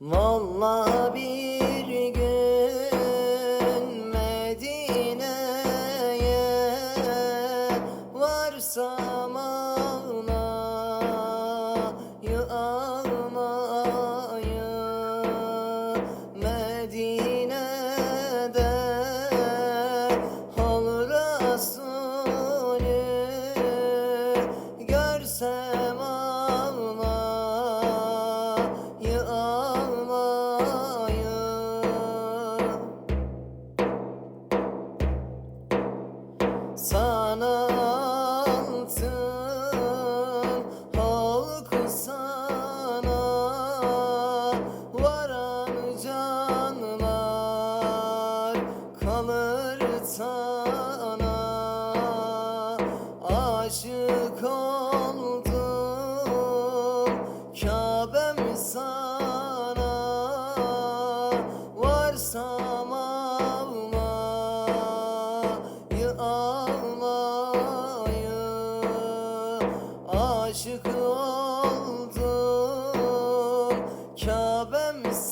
Vallahi bir sana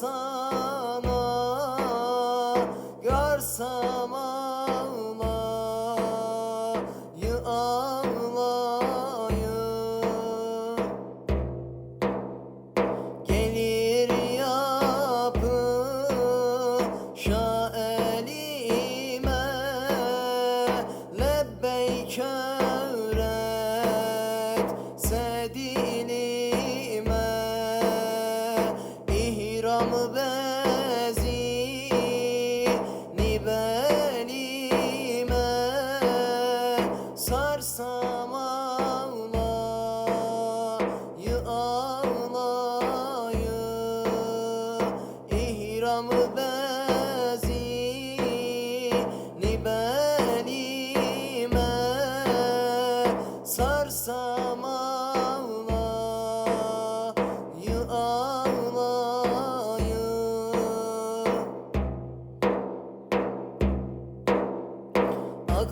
Sana görsem ağlayı ağlayı bezi belime Sarsam ağlayı ağlayı İhram bezi belime Sarsam ağlayı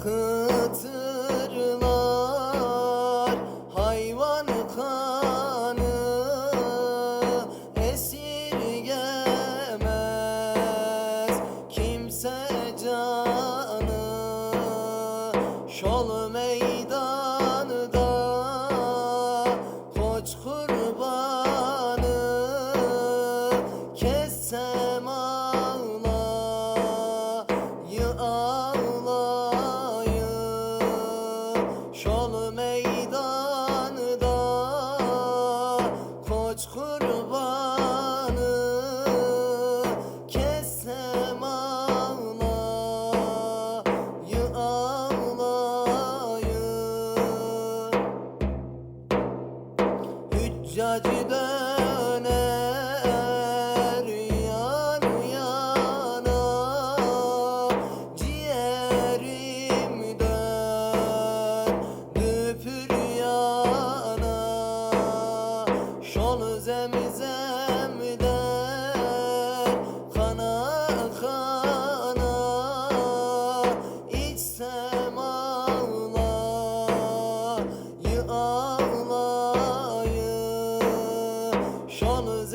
could. Hüccacı döner yan yana Ciğerimden düpür yana Şol zemzemden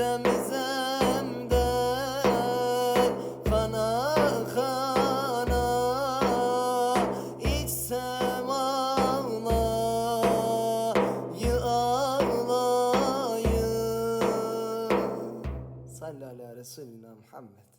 Şol zemzemden kana kana İçsem ağlayı ağlayı Salli ala Resulina Muhammed